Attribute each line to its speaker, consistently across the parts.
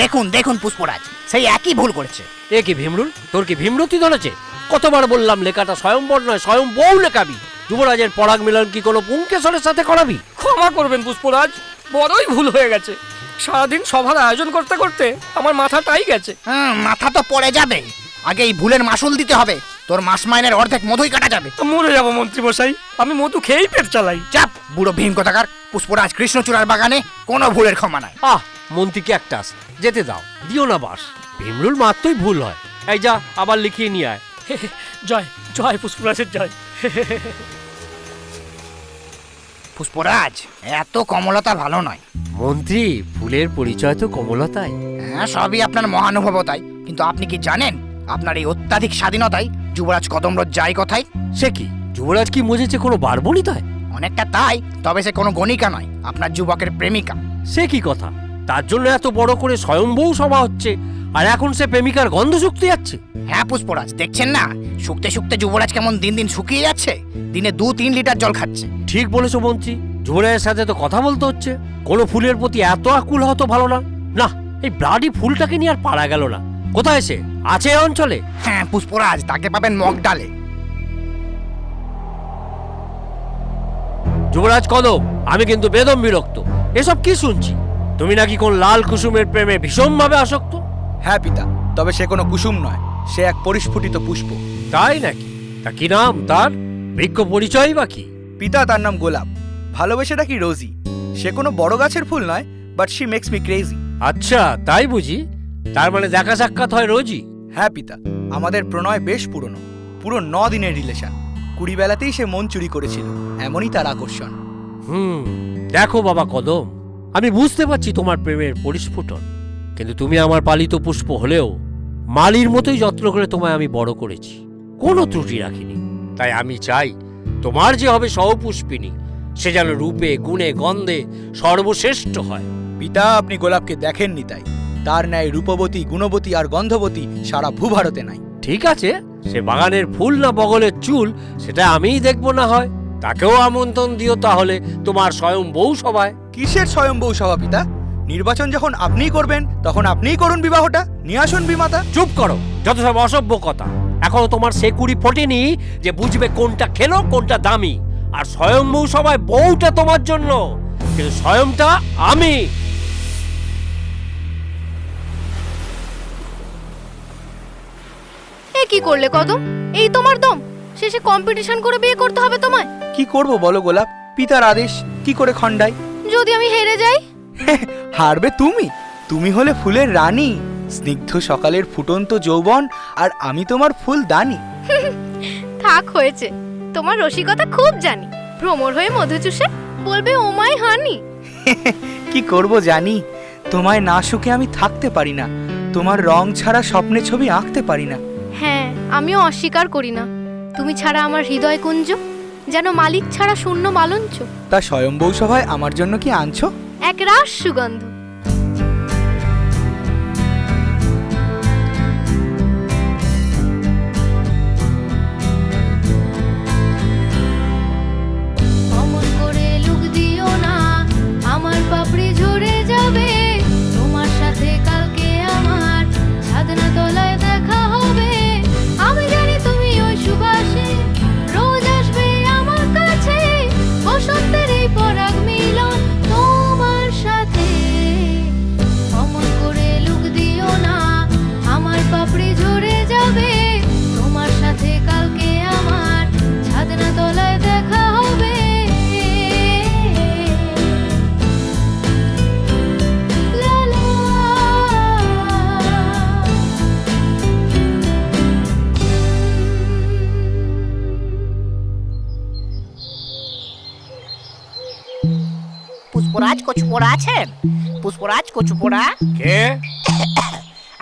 Speaker 1: দেখুন দেখুন পুষ্পরাজ সেই একই ভুল করেছে।
Speaker 2: এ কি ভীমরুল? তোর কি ভীমরতি ধরেছে? কতবার বললাম লেখাটা স্বয়ংবর নয় স্বয়ং বউ লেখাবি। যুবরাজের পরাগ মিলন কি কোনো পুঙ্কেশ্বরের সাথে করাবি?
Speaker 3: ক্ষমা করবেন পুষ্পরাজ বড়ই ভুল হয়ে গেছে। সারাদিন সভার আয়োজন করতে করতে আমার মাথাটাই গেছে।
Speaker 1: হ্যাঁ মাথা তো পড়ে যাবে। আগে এই ভুলের মাসুল দিতে হবে। তোর মাস মাইনের অর্ধেক মধুই কাটা যাবে।
Speaker 3: মরে যাব মন্ত্রী মশাই আমি মধু খেয়েই পেট চালাই।
Speaker 1: চাপ বুড়ো ভীম কথাকার? পুষ্পরাজ কৃষ্ণচূড়ার বাগানে কোনো ভুলের ক্ষমা নাই।
Speaker 2: আহ মন্ত্রীকে একটা আস যেতে দাও দিও না বাস। ভীমরুল মাত্রই ভুল হয়। এই যা আবার লিখিয়ে নিয়ে আয়।
Speaker 3: জয় জয় পুষ্পরাজের জয়।
Speaker 1: পুষ্পরাজ এত কমলতা ভালো নয়।
Speaker 2: মন্ত্রী ফুলের পরিচয় তো কমলতায়
Speaker 1: হ্যাঁ সবই আপনার মহানুভবতাই। কিন্তু আপনি কি জানেন আপনার এই অত্যাধিক স্বাধীনতায় যুবরাজ কদমরথ যায় কথায়?
Speaker 2: সে কি? যুবরাজ কি মজেছে কোনো বারবনিতায়
Speaker 1: অনেকটা তাই তবে সে কোনো গণিকা নয় আপনার যুবকের প্রেমিকা।
Speaker 2: সে কি কথা? তার জন্য এত বড় করে স্বয়ংবউ সভা হচ্ছে আর এখন সে প্রেমিকার গন্ধ শুকতে যাচ্ছে।
Speaker 1: হ্যাঁ পুষ্পরাজ দেখছেন না? শুকতে শুকতে যুবরাজ কেমন দিন দিন শুকিয়ে যাচ্ছে? দিনে দু তিন লিটার জল খাচ্ছে।
Speaker 2: ঠিক বলেছ মন্ত্রী। যুবরাজের সাথে তো কথা বলতে হচ্ছে। কোনো ফুলের প্রতি এত আকুল হতো ভালো না। না এই ব্লাডি ফুলটাকে নিয়ে আর পারা গেল না। কোথায় সে? আছে অঞ্চলে?
Speaker 1: হ্যাঁ পুষ্পরাজ তাকে পাবেন মগ ডালে
Speaker 2: যুবরাজ কদম আমি কিন্তু বেদম বিরক্ত। এসব কি শুনছি? তুমি নাকি কোন লাল কুসুমের প্রেমে ভীষণভাবে আসক্ত?
Speaker 4: হ্যাঁ পিতা তবে সে কোনো কুসুম নয়। সে এক পরিস্ফুটিত পুষ্প।
Speaker 2: তাই নাকি? তা কি নাম তার? বৃক্ষ পরিচয় বা কি?
Speaker 4: পিতা তার নাম গোলাপ। ভালোবেসে ডাকি রোজি? সে কোনো বড় গাছের ফুল নয় but she makes me crazy
Speaker 2: আচ্ছা তাই বুঝি। তার মানে দেখা সাক্ষাৎ হয় রোজই?
Speaker 4: হ্যাঁ পিতা আমাদের প্রণয় বেশ পুরনো পুরো ন দিনের রিলেশন। কুড়ি বেলাতেই সে মন চুরি করেছিল এমনই তার আকর্ষণ।
Speaker 2: হুম দেখো বাবা কদম আমি বুঝতে পারছি তোমার প্রেমের পরিস্ফুটন কিন্তু তুমি আমার পালিত পুষ্প হলেও মালির মতোই যত্ন করে তোমায় আমি বড় করেছি কোনো ত্রুটি রাখিনি। তাই আমি চাই তোমার যে হবে সহপুষ্পিনী সে যেন রূপে গুণে গন্ধে সর্বশ্রেষ্ঠ হয়।
Speaker 4: পিতা আপনি গোলাপকে দেখেননি তাই। তার ন্যায় রূপবতী গুণবতী আর গন্ধবতী সারা ভূভারতে নাই।
Speaker 2: ঠিক আছে সে বাগানের ফুল না বগলের চুল সেটা আমিই দেখব না হয়। তাকেও আমন্ত্রণ দিও তাহলে তোমার স্বয়ং বউ সভায়।
Speaker 4: কিসের স্বয়ম্বৌ সভা পিতা? নির্বাচন যখন আপনিই করবেন তখন আপনিই করুন বিবাহটা। নিয়ে আসুন বিমাতা।
Speaker 2: চুপ করো যত সব অসভ্য কথা। এখনও তোমার সে কুড়ি ফোটেনি যে বুঝবে কোনটা খেলো কোনটা দামি। আর স্বয়ংবউ সবাই বউটা তোমার জন্য কিন্তু স্বয়ংটা আমি।
Speaker 5: কি করলে কদম? এই তোমার দম। শেষে কম্পিটিশন করে বিয়ে করতে হবে তোমায়।
Speaker 4: কি করব বলো গোলাপ? পিতার আদেশ। কি করে খণ্ডাই?
Speaker 5: যদি আমি হেরে যাই?
Speaker 4: হারবে তুমি। তুমি হলে ফুলের রানী। স্নিগ্ধ সকালের ফুটন্ত যৌবন আর আমি তোমার ফুল দানি।
Speaker 5: থাক হয়েছে। তোমার রসিকতা খুব জানি। ভ্রমর হয়ে মধু চুষে বলবে ওমাই হানি।
Speaker 4: কি করব জানি? তোমায় না সুখে আমি থাকতে পারি না। তোমার রং ছাড়া স্বপ্নে ছবি আঁকতে পারি না।
Speaker 5: আমিও অস্বীকার করি না। তুমি ছাড়া আমার হৃদয় কুঞ্জ যেন মালিক ছাড়া শূন্য মালঞ্চ
Speaker 4: তা স্বয়ম্বৌ সভায় আমার জন্য কি আনছো?
Speaker 5: এক রাস সুগন্ধ।
Speaker 1: কচুপোড়া আছেন পুষ্পরাজ কচুপোড়া
Speaker 2: কে?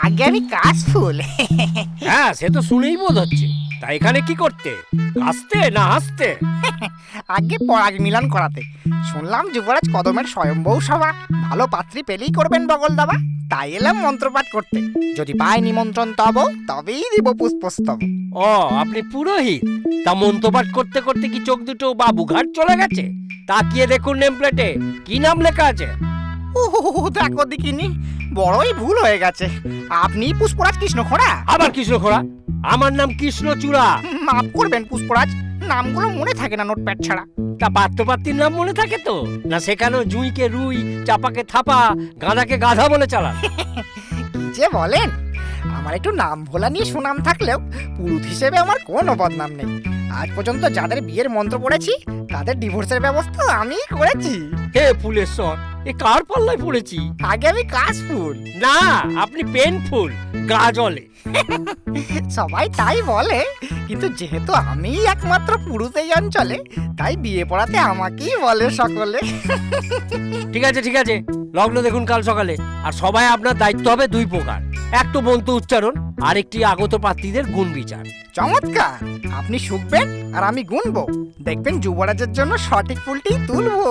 Speaker 1: আগে আমি কাশ ফুল
Speaker 2: হ্যাঁ সে তো শুনেই বোধ হচ্ছে। তা এখানে কি করতে? হাসতে না হাসতে?
Speaker 1: আগে পরাগ মিলন করাতে। শুনলাম যুবরাজ কদমের স্বয়ম্বৌ সভা। ভালো পাত্রী পেলেই করবেন বগল দাবা। তাই এলাম মন্ত্রপাঠ করতে। যদি পাই নিমন্ত্রণ তব তবেই দিব পুষ্পস্তব।
Speaker 2: ও আপনি পুরোহিত। তা মন্ত্রপাঠ করতে করতে কি চোখ দুটো বাবুঘাট চলে গেছে? তাকিয়ে দেখুন নেম প্লেটে কি নাম লেখা আছে?
Speaker 1: ও দেখো দেখিনি। বড়ই ভুল হয়ে গেছে। আপনি পুষ্পরাজ কৃষ্ণ খোড়া
Speaker 2: আবার কৃষ্ণ খোড়া আমার নাম কৃষ্ণচূড়া।
Speaker 1: মাফ করবেন পুষ্পরাজ নামগুলো মনে থাকে না নোটপ্যাড ছাড়া।
Speaker 2: তা পাত্রপাত্রীর নাম মনে থাকে তো? না সেখানেও জুঁইকে রুই চাপাকে থাপা গাঁদাকে গাধা বলে চালান।
Speaker 1: যে বলেন? আমার একটু নাম ভোলা নিয়ে সুনাম থাকলেও পুরুষ হিসেবে আমার কোনো বদনাম নেই। আজ পর্যন্ত যাদের বিয়ের মন্ত্র পড়েছি তাদের ডিভোর্সের ব্যবস্থা আমিই করেছি।
Speaker 2: হে ফুলেশ্বর এ কার পাল্লায় পড়েছি?
Speaker 1: আগে আমি কাশফুল
Speaker 2: না আপনি পেনফুল গা জলে
Speaker 1: সবাই তাই বলে কিন্তু যেহেতু আমি একমাত্র পুরুষ এই অঞ্চলে তাই বিয়ে পড়াতে আমাকেই বলে সকলে।
Speaker 2: ঠিক আছে ঠিক আছে। লগ্ন দেখুন কাল সকালে। আর সবাই আপনার দায়িত্ব হবে দুই প্রকার। এক তো বন্ত উচ্চারণ আর একটি আগত প্রার্থীদের গুণ বিচার।
Speaker 1: চমৎকার! আপনি শুকবেন আর আমি গুনবো। দেখবেন যুবরাজের জন্য সঠিক ফুলটি তুলবো।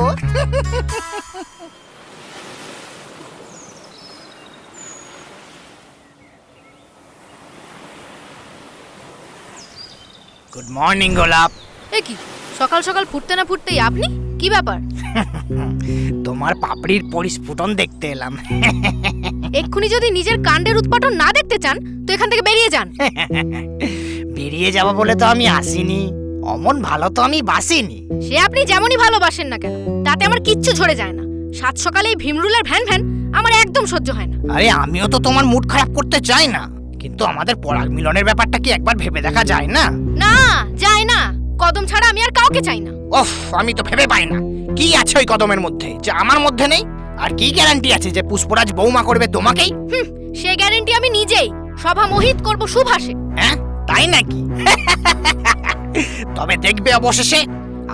Speaker 1: গুড মর্নিং গোলাপ।
Speaker 5: এ কি? সকাল সকাল ফুটতে না ফুটতেই আপনি? কি ব্যাপার?
Speaker 1: তোমার পাপড়ির পরিস্ফুটন দেখতে এলাম।
Speaker 5: এক্ষুনি যদি নিজের কাণ্ডের উৎপাটন না দেখতে চান তো এখান থেকে বেরিয়ে যান।
Speaker 1: বেরিয়ে যাব বলে তো আমি আসিনি। অমন ভালো তো আমি বাসিনি।
Speaker 5: সে আপনি যেমনই ভালোবাসেন না কেন তাতে আমার কিচ্ছু ঝরে যায় না। সাত সকালে এই ভীমরুলের ভ্যান ভ্যান আমার একদম সহ্য হয় না।
Speaker 1: আরে আমিও তো তোমার মুড খারাপ করতে চাই না। কিন্তু আমাদের পরাগ মিলনের ব্যাপারটা কি একবার ভেবে দেখা যায় না?
Speaker 5: না যায় না। কদম ছাড়া আমি আর কাউকে চাই না।
Speaker 1: ওফ আমি তো ভেবে পাই না। কি আছে ওই কদমের মধ্যে? যে আমার মধ্যে নেই? আর কি গ্যারান্টি আছে যে পুষ্পরাজ বৌমা করবে তোমাকেই?
Speaker 5: হুম সে গ্যারেন্টি আমি নিজেই। সভা মোহিত করব সুভাষে।
Speaker 1: হ্যাঁ তাই নাকি? তবে দেখবে অবশেষে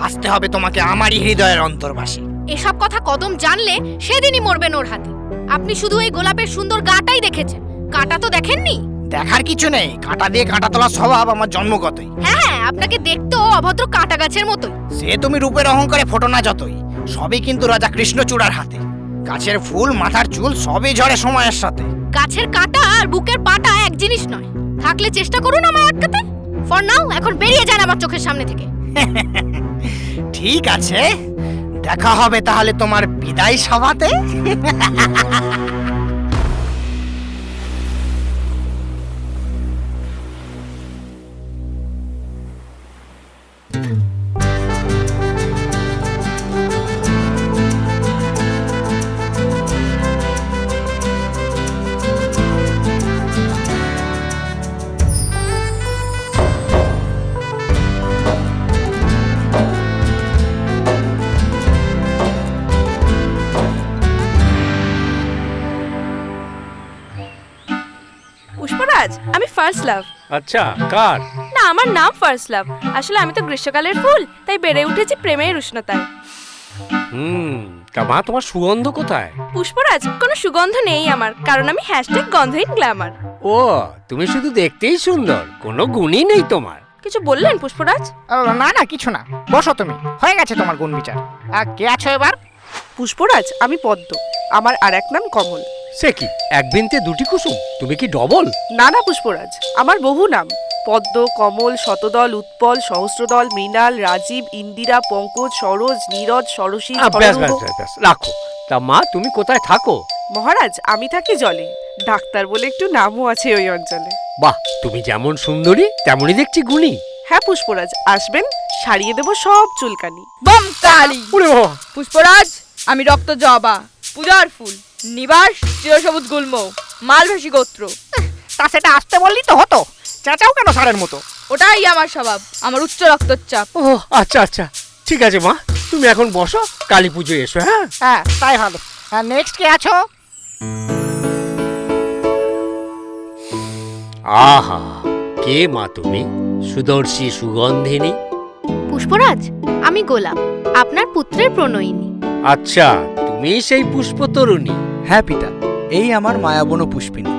Speaker 1: আসতে হবে তোমাকে আমারই হৃদয়ের অন্তর্বাসে।
Speaker 5: এসব কথা কদম জানলে সেদিনই মরবেন ওর হাতে। আপনি শুধু এই গোলাপের সুন্দর গাটাই দেখেছেন। কাটা তো দেখেননি?
Speaker 1: দেখার কিছু নেই। কাঁটা দিয়ে কাঁটা তোলা স্বভাব আমার জন্মগতই।
Speaker 5: হ্যাঁ হ্যাঁ আপনাকে দেখতেও অভদ্র কাটা গাছের মতোই।
Speaker 1: সে তুমি রূপের অহংকারে ফোটো না যতই। সবই কিন্তু রাজা কৃষ্ণচূড়ার হাতে। গাছের ফুল মাথার চুল সবই ঝরে সময়ের সাথে।
Speaker 5: গাছের কাটা আর বুকের পাটা এক জিনিস নয়। থাকলে চেষ্টা করুন আমায় আটকাতে। ফর নাও এখন বেরিয়ে যান আমার চোখের সামনে থেকে।
Speaker 1: ঠিক আছে। দেখা হবে তাহলে তোমার বিদায় সভাতে।
Speaker 6: ফার্স্ট লাভ
Speaker 2: আচ্ছা কার?
Speaker 6: না আমার নাম ফার্স্ট লাভ আসলে আমি তো গ্রীষ্মকালের ফুল তাই বেড়ে উঠেছি প্রেমের উষ্ণতায়।
Speaker 2: হুম তা মা তোমার সুগন্ধ কোথায়?
Speaker 6: পুষ্পরাজ কোনো সুগন্ধ নেই আমার কারণ আমি হ্যাশট্যাগ গন্ধহীন গ্ল্যামার
Speaker 2: ও তুমি শুধু দেখতেই সুন্দর কোনো গুণই নেই তোমার।
Speaker 6: কিছু বললেন পুষ্পরাজ?
Speaker 1: না না কিছু না বসো তুমি হয়ে গেছে তোমার গুণ বিচার। আহ, কে আছো এবার?
Speaker 7: পুষ্পরাজ আমি পদ্ম আমার আর এক নাম কমল।
Speaker 2: সে কি? এক বিনতে দুটি কুসুম? তুমি কি ডবল?
Speaker 7: না না পুষ্পরাজ আমার বহু নাম। পদ্ম কমল শতদল উৎপল সহস্রদল মৃণাল রাজীব ইন্দিরা পঙ্কজ সরোজ নীরজ সরসী
Speaker 2: আহ, ব্যাস ব্যাস ব্যাস, ব্যাস রাখো। তা মা তুমি কোথায় থাকো?
Speaker 7: মহারাজ আমি থাকি জলে। ডাক্তার বলে একটু নামও আছে ওই অঞ্চলে।
Speaker 2: বাহ তুমি যেমন সুন্দরী তেমনই দেখছি গুণী।
Speaker 7: হ্যাঁ পুষ্পরাজ আসবেন? সারিয়ে দেবো সব চুলকানি।
Speaker 8: বম
Speaker 2: ওরে বাবা।
Speaker 8: পুষ্পরাজ আমি রক্ত জবা। পূজার ফুল। নিবাস চিরসবুজ গুল্ম মালভাসী গোত্র।
Speaker 1: তা সেটা আসতে বললি তো হতো। চেঁচাও কেন সারের মতো?
Speaker 8: ওটাই আমার স্বভাব আমার উচ্চ রক্তচাপ।
Speaker 2: ও আচ্ছা আচ্ছা। ঠিক আছে মা। তুমি এখন বসো কালী পুজো এসো হ্যাঁ?
Speaker 1: হ্যাঁ তাই ভালো। হ্যাঁ নেক্সট কে আছো?
Speaker 2: আহা কে মা তুমি? সুদর্শী সুগন্ধিনী?
Speaker 5: পুষ্পরাজ আমি গোলাপ আপনার পুত্রের প্রণয়িনী।
Speaker 2: আচ্ছা তুমি সেই পুষ্পতরুণী।
Speaker 4: হ্যাঁ পিতা। এই আমার মায়াবন পুষ্পিনী।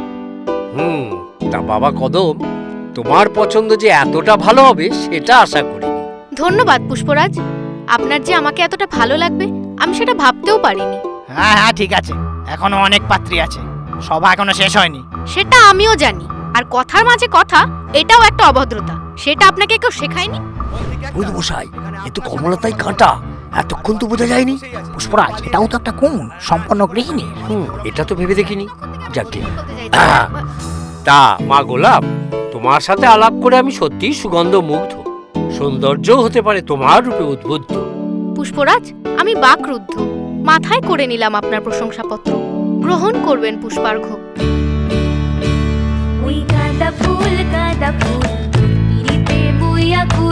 Speaker 2: হুম তা বাবা কদম তোমার পছন্দ যে এতটা ভালো হবে সেটা আশা করি
Speaker 5: ধন্যবাদ পুষ্পরাজ। আপনার যে আমাকে এতটা ভালো লাগবে আমি সেটা ভাবতেও পারিনি।
Speaker 1: হ্যাঁ হ্যাঁ ঠিক আছে। এখনও অনেক পাত্রী আছে। সভা এখনও শেষ হয়নি।
Speaker 5: সেটা আমিও জানি। আর কথার মাঝে কথা এটাও একটা অভদ্রতা। সেটা আপনাকে কেউ শেখায়নি?
Speaker 2: বুধমশাই এ তো কমলতাই কাঁটা। এতক্ষণ তো বোঝা যায়নি।
Speaker 1: পুষ্পরাজ এটাও তো একটা কোন সম্পন্ন গৃহিণী।
Speaker 2: হুম এটা তো ভেবে দেখিনি। যাকে। তা মা গোলাপ তোমার সাথে আলাপ করে আমি সত্যিই সুগন্ধ মুগ্ধ। সৌন্দর্য হতে পারে তোমার রূপে উদ্বুদ্ধ।
Speaker 5: পুষ্পরাজ আমি বাকরুদ্ধ। মাথায় করে নিলাম আপনার প্রশংসাপত্র। গ্রহণ করবেন পুষ্পার্ঘ।
Speaker 9: ফুল গাঁদা ফুল পিড়িতে বুইয়া কুল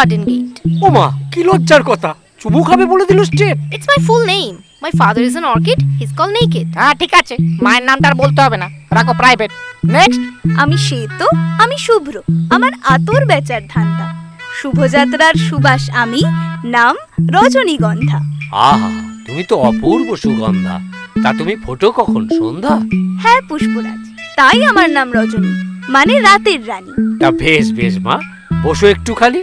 Speaker 5: গার্ডেন গেট
Speaker 2: ওমা কি লজ্জার কথা। চুমু খাবে বলে দিল step
Speaker 5: it's my full name my father is an orchid his call naked
Speaker 1: হ্যাঁ ঠিক আছে। মায়ের নামটা আর বলতে হবে না। রাখো প্রাইভেট নেক্সট
Speaker 9: আমি শ্বেত আমি শুভ্র আমার আতর বেচার ধান্দা। শুভযাত্রার সুবাস আমি নাম রজনীগন্ধা।
Speaker 2: আহা তুমি তো অপূর্ব সুগন্ধা। তা তুমি ফোটো কখন সন্ধ্যা?
Speaker 9: হ্যাঁ পুষ্পরাজ তাই আমার নাম রজনী মানে রাতের রানী।
Speaker 2: তা বেশ বেশ মা বসো একটু খালি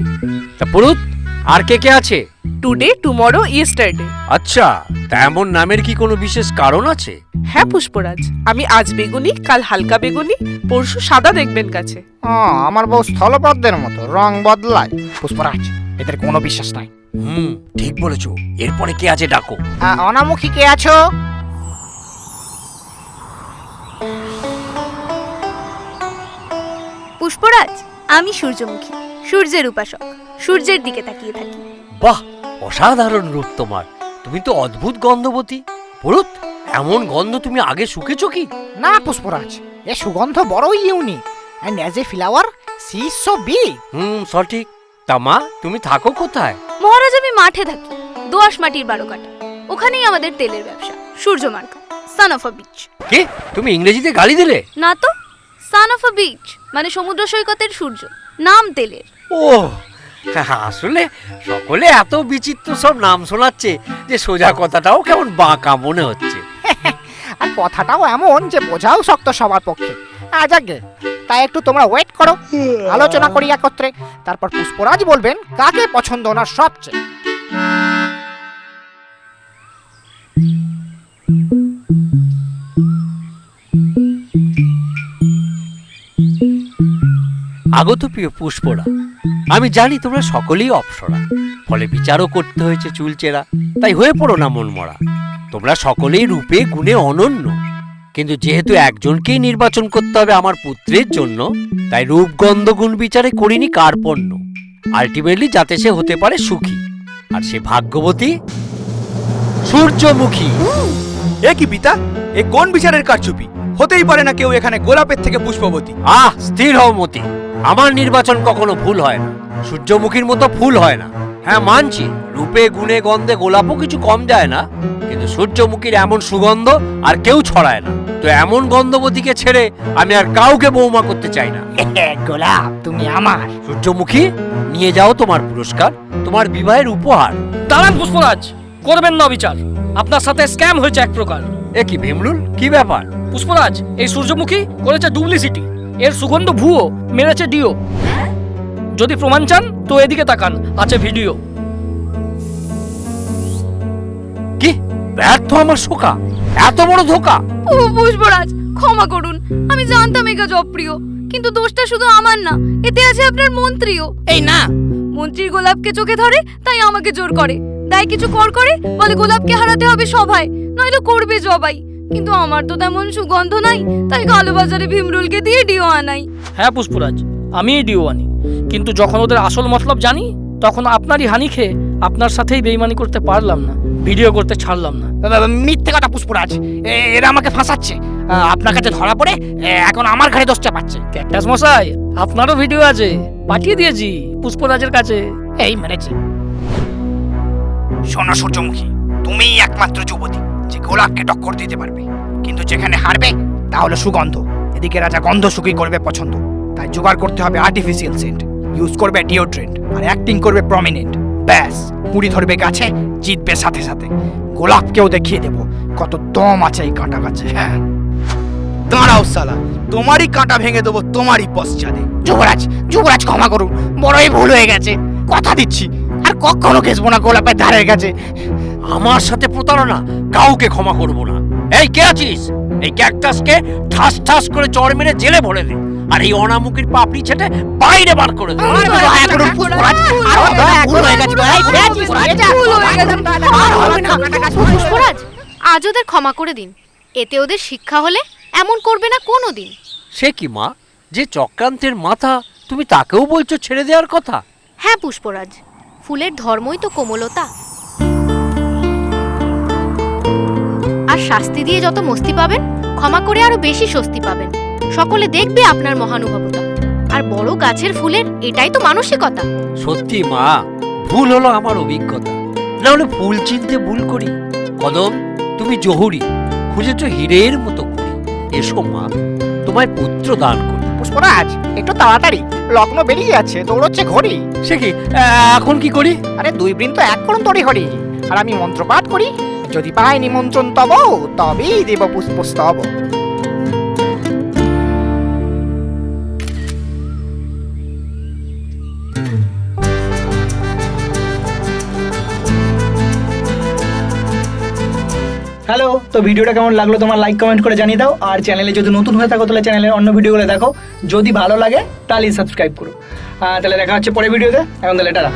Speaker 2: তা পুরুত আর কে কে আছে?
Speaker 7: টুডে টুমরো ইয়েস্টারডে
Speaker 2: আচ্ছা তা এমন নামের কি কোনো বিশেষ কারণ আছে?
Speaker 7: হ্যাঁ পুষ্পরাজ। আমি আজ বেগুনি কাল হালকা বেগুনি পরশু সাদা দেখবেন কাছে
Speaker 1: ও আমার বউ স্থলপদ্মের মতো রং বদলায়। পুষ্পরাজ এদের কোনো বিশ্বাস নাই।
Speaker 2: হুম ঠিক বলেছ। এরপরে কে আছে ডাকো।
Speaker 1: আহ, অনামুখী কে আছো?
Speaker 9: পুষ্পরাজ আমি সূর্যমুখী সূর্যের উপাসক। সূর্যের দিকে তাকিয়ে থাকি।
Speaker 2: বাহ অসাধারণ রূপ তোমার। তুমি তো অদ্ভুত গন্ধবতী। পুরুত এমন গন্ধ তুমি আগে শুকেছো কি?
Speaker 1: না পুষ্পরাজ এ সুগন্ধ বড়ই unique and as a flower see so big
Speaker 2: hmm সঠিক। তা মা তুমি থাকো কোথায়?
Speaker 9: মহারাজ আমি মাঠে থাকি দোয়াশ মাটির বারো কাটা ওখানেই আমাদের তেলের ব্যবসা সূর্য মার্কা সান অফ আ বিচ
Speaker 2: কে? তুমি ইংরেজিতে গালি দিলে?
Speaker 9: না তো সান অফ আ বিচ মানে সমুদ্র সৈকতের সূর্য নাম তেলের।
Speaker 2: ও আসলে সকলে এত বিচিত্র সব নাম শোনাচ্ছে যে সোজা কথাটাও কেমন বাঁকা মনে হচ্ছে।
Speaker 1: আর কথাটাও এমন যে বোঝাও শক্ত সবার পক্ষে। আজ আগে তাই একটু তোমরা ওয়েট করো আলোচনা করি একত্রে তারপর পুষ্পরাজ বলবেন কাকে পছন্দ ওনার সবচেয়ে।
Speaker 2: আগত প্রিয় পুষ্পরা আমি জানি তোমরা সকলেই অপসরা ফলে বিচারও করতে হয়েছে চুলচেরা তাই হয়ে পড়ো না মনমরা। তোমরা সকলেই রূপে গুণে অনন্য কিন্তু যেহেতু একজনকেই নির্বাচন করতে হবে আমার পুত্রের জন্য তাই রূপগন্ধ গুণ বিচারে করিনি কার্পণ্য আলটিমেটলি যাতে সে হতে পারে সুখী। আর সে ভাগ্যবতী? সূর্যমুখী।
Speaker 4: এ কি পিতা? এ কোন বিচারের কারচুপি? হতেই পারে না কেউ এখানে গোলাপের থেকে পুষ্পবতী।
Speaker 2: আহ স্থির হও মতি। আমার নির্বাচন কখনো ভুল হয় না। সূর্যমুখীর মতো ফুল হয় না। হ্যাঁ মানছি রূপে গুণে গন্ধে গোলাপও কিছু কম যায় না কিন্তু সূর্যমুখীর এমন সুগন্ধ আর কেউ ছড়ায় না। তো এমন গন্ধবতীকে ছেড়ে আমি আর কাউকে বৌমা করতে চাই না।
Speaker 1: গোলাপ তুমি আমার।
Speaker 2: সূর্যমুখী নিয়ে যাও তোমার পুরস্কার তোমার বিবাহের উপহার।
Speaker 3: দাঁড়ান পুষ্পরাজ করবেন না বিচার আপনার সাথে স্ক্যাম হয়েছে এক প্রকার।
Speaker 2: এ কি ভীমরুল? কি ব্যাপার?
Speaker 3: পুষ্পরাজ এই সূর্যমুখী করেছে ডুপ্লিসিটি। এর সুগন্ধ ভুয়ো মেরেছে ডিও। যদি প্রমাণ চান তো এদিকে তাকান আছে ভিডিও।
Speaker 2: কি? ব্যর্থ আমার শোকা এত বড় ধোকা।
Speaker 9: ও পুষ্পরাজ ক্ষমা করুন আমি জানতাম এই কাজ অপ্রিয় কিন্তু দোষটা শুধু আমার না এতে আছে আপনার মন্ত্রীও।
Speaker 1: এই না।
Speaker 9: মন্ত্রীর গোলাপকে চোখে ধরে তাই আমাকে জোর করে। তাই কিছু কর করে বলে গোলাপকে হারাতে হবে সভায় নইলে করবে জবাই। কিন্তু আমার তো তেমন সুগন্ধ নাই তাই কালো বাজারে ভীমরুলকে দিয়ে ডিও আনাই।
Speaker 3: হ্যাঁ পুষ্পরাজ আমিই ডিও আনি। কিন্তু যখন ওদের আসল মতলব জানি তখন আপনারই হানি খেয়ে আপনার সাথেই বেইমানি করতে পারলাম না ভিডিও করতে ছাড়লাম না।
Speaker 1: মিথ্যে কথা পুষ্পরাজ এ- এরা আমাকে ফাঁসাচ্ছে। আহ, আপনার কাছে ধরা পড়ে এখন আমার ঘাড়ে দোষ পাচ্ছে
Speaker 3: ক্যাকটাস মশাই আপনারও ভিডিও আছে পাঠিয়ে দিয়েছি পুষ্পরাজের কাছে।
Speaker 1: এই মেরেছে। শোনো সূর্যমুখী তুমিই একমাত্র যুবতী। যে গোলাপকে টক্কর দিতে পারবে। কিন্তু যেখানে হারবে তা হলো সুগন্ধ। এদিকে রাজা গন্ধ সুখী করবে পছন্দ। তাই জোগাড় করতে হবে আর্টিফিশিয়াল সেন্ট ইউজ করবে ডিওড্রেন্ট আর অ্যাক্টিং করবে প্রমিনেন্ট ব্যাস কুড়ি ধরবে গাছে, জিতবে সাথে সাথে। গোলাপকেও দেখিয়ে দেব, কত দম আছে এই কাঁটা গাছে হ্যাঁ।
Speaker 4: দাঁড়াও সালা, তোমারই কাঁটা ভেঙে দেবো তোমারই পশ্চাদে
Speaker 1: যুবরাজ যুবরাজ ক্ষমা করুন, বড়ই ভুল হয়ে গেছে। কথা দিচ্ছি কখনো ঘেসবো না গোলাপের ধারের কাছে।
Speaker 2: আমার সাথে প্রতারণা কাউকে ক্ষমা করব না। এই কে আছিস? এই ক্যাকটাসকে ঠাস ঠাস করে চড় মেরে জেলে ভরে দে। আর এই অনামুখীর পাপড়ি ছেটে বাইরে বার করে দে।
Speaker 1: হয়ে
Speaker 9: হয়ে আজ ওদের ক্ষমা করে দিন। এতে ওদের শিক্ষা হলে এমন করবে না কোনো দিন
Speaker 2: সে কি মা? যে চক্রান্তের মাথা তুমি তাকেও বলছো ছেড়ে দেওয়ার কথা?
Speaker 9: হ্যাঁ পুষ্পরাজ। ফুলের ধর্মই তো কোমলতা। আর শাস্তি দিয়ে যত মস্তি পাবেন, ক্ষমা করে আরও বেশি স্বস্তি পাবেন। সকলে দেখবে আপনার মহানুভবতা। আর বড় গাছের ফুলের এটাই তো মানসিকতা।
Speaker 2: সত্যি মা, ভুল হলো আমার অভিজ্ঞতা। না হলে ফুল চিনতে ভুল করি। কদম, তুমি জহুরি, খুঁজেছ হীরের মতো করি এসো মা, তোমায় পুত্র দান করি।
Speaker 1: পুষ্পরাজ একটু তাড়াতাড়ি। লগ্ন বেরিয়ে যাচ্ছে দৌড়চ্ছে ঘড়ি।
Speaker 2: সে কি? এখন কি করি?
Speaker 1: আরে দুই বৃন্ত এক করুন তরি হরি আর আমি মন্ত্রপাঠ করি। যদি পাই নিমন্ত্রণ তব তবেই দেব পুষ্পস্তব।
Speaker 10: হ্যালো, তো ভিডিওটা কেমন লাগল তোমার লাইক কমেন্ট করে জানিয়ে দাও। আর চ্যানেলে যদি নতুন হয়ে থাকো, তাহলে চ্যানেলের অন্য ভিডিওগুলো দেখো। যদি ভালো লাগে, তাহলে সাবস্ক্রাইব করো। তাহলে দেখা হচ্ছে পরে ভিডিওতে। এখন তাহলে টাটা।